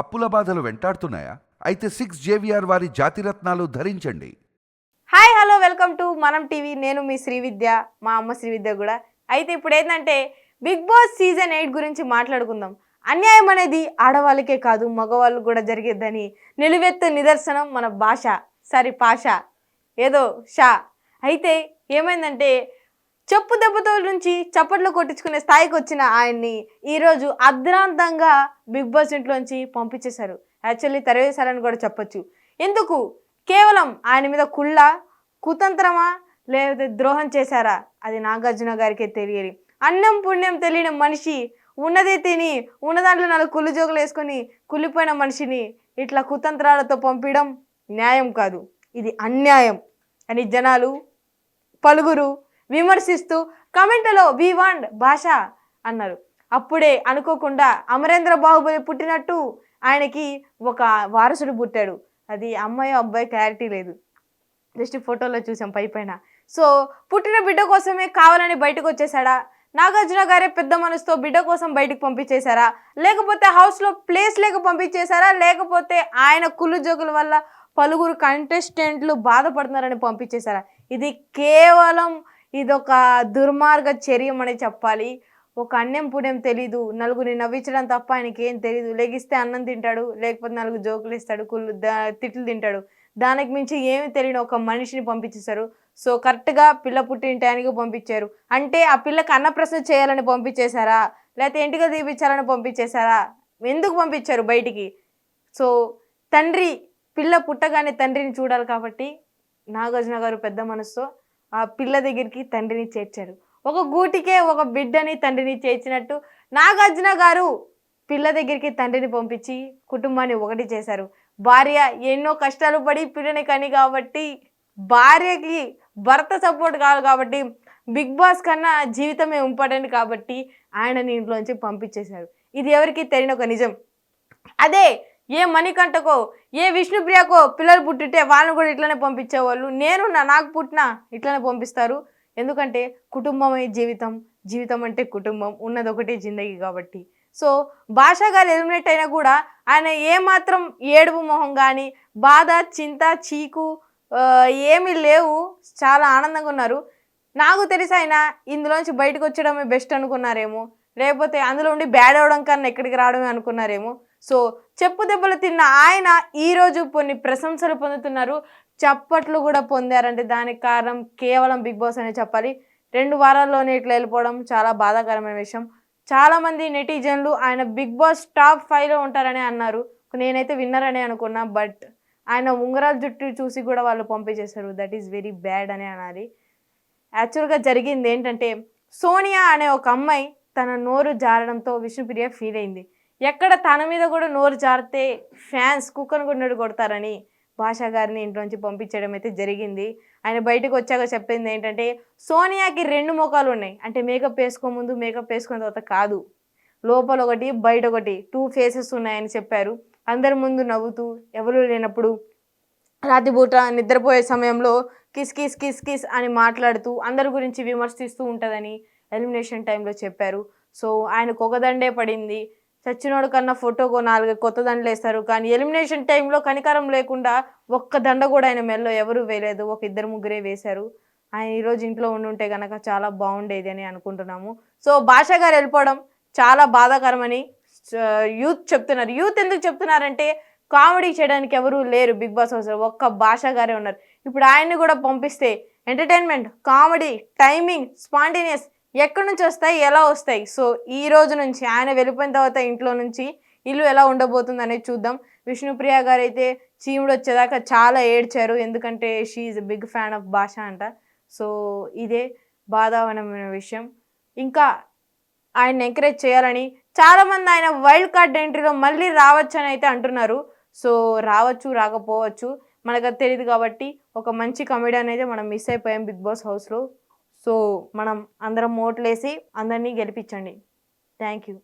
అప్పుల బాధలు వెంటాడుతున్నాయా? అయితే సిక్స్ జేవిఆర్ వారి జాతిరత్నాలు ధరించండి. Hi hello welcome to Manam TV నేను మీ శ్రీవిద్య మా అమ్మ శ్రీవిద్య కూడా. అయితే ఇప్పుడు ఏంటంటే బిగ్ బాస్ సీజన్ ఎయిట్ గురించి మాట్లాడుకుందాం. అన్యాయం అనేది ఆడవాళ్ళకే కాదు మగవాళ్ళు కూడా జరిగేదని నిలువెత్తు నిదర్శనం మన భాష. సారీ పాష. ఏదో షా. అయితే ఏమైందంటే చెప్పు దెబ్బతో నుంచి చప్పట్లు కొట్టించుకునే స్థాయికి వచ్చిన ఆయన్ని ఈరోజు అర్ధరాంతంగా బిగ్ బాస్ ఇంట్లోంచి పంపించేశారు. యాక్చువల్లీ తరివేశారని కూడా చెప్పొచ్చు. ఎందుకు? కేవలం ఆయన మీద కుళ్ళ కుతంత్రమా లేదా ద్రోహం చేశారా? అది నాగార్జున గారికే తెలియదు అన్నం పుణ్యం తెలియని మనిషి ఉన్నదే తిని ఉన్న దాంట్లో నాలుగు కుళ్ళు జోకులు వేసుకొని కుళ్ళిపోయిన మనిషిని ఇట్లా కుతంత్రాలతో పంపించడం న్యాయం కాదు. ఇది అన్యాయం. అని జనాలు పలుగురు విమర్శిస్తూ కమెంట్లో వి వాండ్ భాష అన్నారు. అప్పుడే అనుకోకుండా అమరేంద్ర బాహుబలి పుట్టినట్టు ఆయనకి ఒక వారసుడు పుట్టాడు. అది అమ్మాయి అబ్బాయి క్లారిటీ లేదు. జస్ట్ ఫోటోలో చూసాం పై పైన. సో పుట్టిన బిడ్డ కోసమే కావాలని బయటకు వచ్చేసాడా నాగార్జున గారే పెద్ద మనసుతో బిడ్డ కోసం బయటకు పంపించేశారా? లేకపోతే హౌస్లో ప్లేస్ లేక పంపించేశారా? లేకపోతే ఆయన కుళ్ళు జోకుల వల్ల పలువురు కంటెస్టెంట్లు బాధపడుతున్నారని పంపించేశారా? ఇది కేవలం ఇదొక దుర్మార్గ చర్యమని చెప్పాలి. ఒక అన్నం పుణ్యం తెలీదు. నలుగురిని నవ్వించడం తప్ప ఆయనకి ఏం తెలీదు. లెగిస్తే అన్నం తింటాడు లేకపోతే నలుగు జోకులు ఇస్తాడు కుళ్ళు తిట్లు తింటాడు. దానికి మించి ఏమి తెలియని ఒక మనిషిని పంపించేశారు. సో కరెక్ట్గా పిల్ల పుట్టిన టైంకి పంపించారు. అంటే ఆ పిల్లకి అన్నప్రశ్న చేయాలని పంపించేశారా? లేకపోతే ఇంటికి తీపించాలని పంపించేశారా? ఎందుకు పంపించారు బయటికి? సో తండ్రి పిల్ల పుట్టగానే తండ్రిని చూడాలి కాబట్టి నాగార్జున గారు పెద్ద మనసుతో ఆ పిల్ల దగ్గరికి తండ్రిని చేర్చారు. ఒక గూటికే ఒక బిడ్డని తండ్రిని చేర్చినట్టు నాగార్జున గారు పిల్ల దగ్గరికి తండ్రిని పంపించి కుటుంబాన్ని ఒకటి చేశారు. భార్య ఎన్నో కష్టాలు పడి పిల్లని కని కాబట్టి భార్యకి భర్త సపోర్ట్ కాదు కాబట్టి బిగ్ బాస్ కన్నా జీవితమే ఇంపార్టెంట్ కాబట్టి ఆయనని ఇంట్లోంచి పంపించేశారు. ఇది ఎవరికి తెలియని ఒక నిజం. అదే ఏ మణికంటకో ఏ విష్ణుప్రియకో పిల్లలు పుట్టితే వాళ్ళని కూడా ఇట్లనే పంపించేవాళ్ళు. నేను నా- నాకు పుట్టిన ఇట్లనే పంపిస్తారు. ఎందుకంటే కుటుంబమే జీవితం. జీవితం అంటే కుటుంబం. ఉన్నది ఒకటే జిందగీ కాబట్టి. సో భాష గారు ఎలిమినేట్ అయినా కూడా ఆయన ఏమాత్రం ఏడుపు మొహం కానీ బాధ చింత చీకు ఏమీ లేవు. చాలా ఆనందంగా ఉన్నారు. నాకు తెలిసి ఆయన ఇందులోంచి బయటకు వచ్చడమే బెస్ట్ అనుకున్నారేమో. లేకపోతే అందులో ఉండి బ్యాడ్ అవడం కన్నా ఎక్కడికి రావడమే అనుకున్నారేమో. సో చెప్పు దెబ్బలు తిన్న ఆయన ఈరోజు కొన్ని ప్రశంసలు పొందుతున్నారు. చప్పట్లు కూడా పొందారంటే దానికి కారణం కేవలం బిగ్ బాస్ అనే చెప్పాలి. రెండు వారాల్లోనే ఇట్లా వెళ్ళిపోవడం చాలా బాధాకరమైన విషయం. చాలామంది నెటిజన్లు ఆయన బిగ్ బాస్ టాప్ ఫైవ్లో ఉంటారని అన్నారు. నేనైతే విన్నర్ అనే అనుకున్నా బట్ ఆయన ఉంగరాల జుట్టు చూసి కూడా వాళ్ళు పంపించేశారు. దట్ ఈస్ వెరీ బ్యాడ్ అని అనాలి. యాక్చువల్గా జరిగింది ఏంటంటే సోనియా అనే ఒక అమ్మాయి తన నోరు జారడంతో విష్ణుప్రియ ఫీల్ అయింది. ఎక్కడ తన మీద కూడా నోరు జారితే ఫ్యాన్స్ కుక్కను కొన్నట్టు కొడతారని భాషా గారిని ఇంట్లోంచి పంపించడం అయితే జరిగింది. ఆయన బయటకు వచ్చాక చెప్పింది ఏంటంటే సోనియాకి రెండు ముఖాలు ఉన్నాయి. అంటే మేకప్ వేసుకో ముందు మేకప్ వేసుకున్న తర్వాత కాదు. లోపల ఒకటి బయట ఒకటి టూ ఫేసెస్ ఉన్నాయని చెప్పారు. అందరి ముందు నవ్వుతూ ఎవరు లేనప్పుడు రాత్రిపూట నిద్రపోయే సమయంలో కిస్ కిస్ కిస్ కిస్ అని మాట్లాడుతూ అందరి గురించి విమర్శిస్తూ ఉంటుందని ఎలిమినేషన్ టైంలో చెప్పారు. సో ఆయనకు ఒక దండే పడింది. చచ్చినోడు కన్నా ఫోటోకు నాలుగు కొత్త దండలు వేస్తారు. కానీ ఎలిమినేషన్ టైంలో కనికరం లేకుండా ఒక్క దండ కూడా ఆయన మెల్లో ఎవరు వేయలేదు. ఒక ఇద్దరు ముగ్గురే వేశారు. ఆయన ఈరోజు ఇంట్లో ఉండుంటే కనుక చాలా బాగుండేది అని అనుకుంటున్నాము. సో భాష గారు వెళ్ళిపోవడం చాలా బాధాకరమని యూత్ చెప్తున్నారు. యూత్ ఎందుకు చెప్తున్నారంటే కామెడీ చేయడానికి ఎవరు లేరు బిగ్ బాస్ హౌస్ ఒక్క భాష గారే ఉన్నారు. ఇప్పుడు ఆయన్ని కూడా పంపిస్తే ఎంటర్టైన్మెంట్ కామెడీ టైమింగ్ స్పాంటేనియస్ ఎక్కడి నుంచి వస్తాయి? ఎలా వస్తాయి? సో ఈ రోజు నుంచి ఆయన వెళ్ళిపోయిన తర్వాత ఇంట్లో నుంచి ఇల్లు ఎలా ఉండబోతుంది అనేది చూద్దాం. విష్ణుప్రియ గారు అయితే చీముడు వచ్చేదాకా చాలా ఏడ్చారు. ఎందుకంటే షీఈ్ బిగ్ ఫ్యాన్ ఆఫ్ భాష అంట. సో ఇదే బాధావనమైన విషయం. ఇంకా ఆయన ఎంకరేజ్ చేయాలని చాలామంది ఆయన వైల్డ్ కార్డ్ ఎంట్రీలో మళ్ళీ రావచ్చని అయితే అంటున్నారు. సో రావచ్చు రాకపోవచ్చు. మనకు అది తెలియదు కాబట్టి ఒక మంచి కమెడీ అనేది మనం మిస్ అయిపోయాం బిగ్ బాస్ హౌస్లో. సో మనం అందరం ఓట్లేసి అందరినీ గెలిపించండి. Thank you.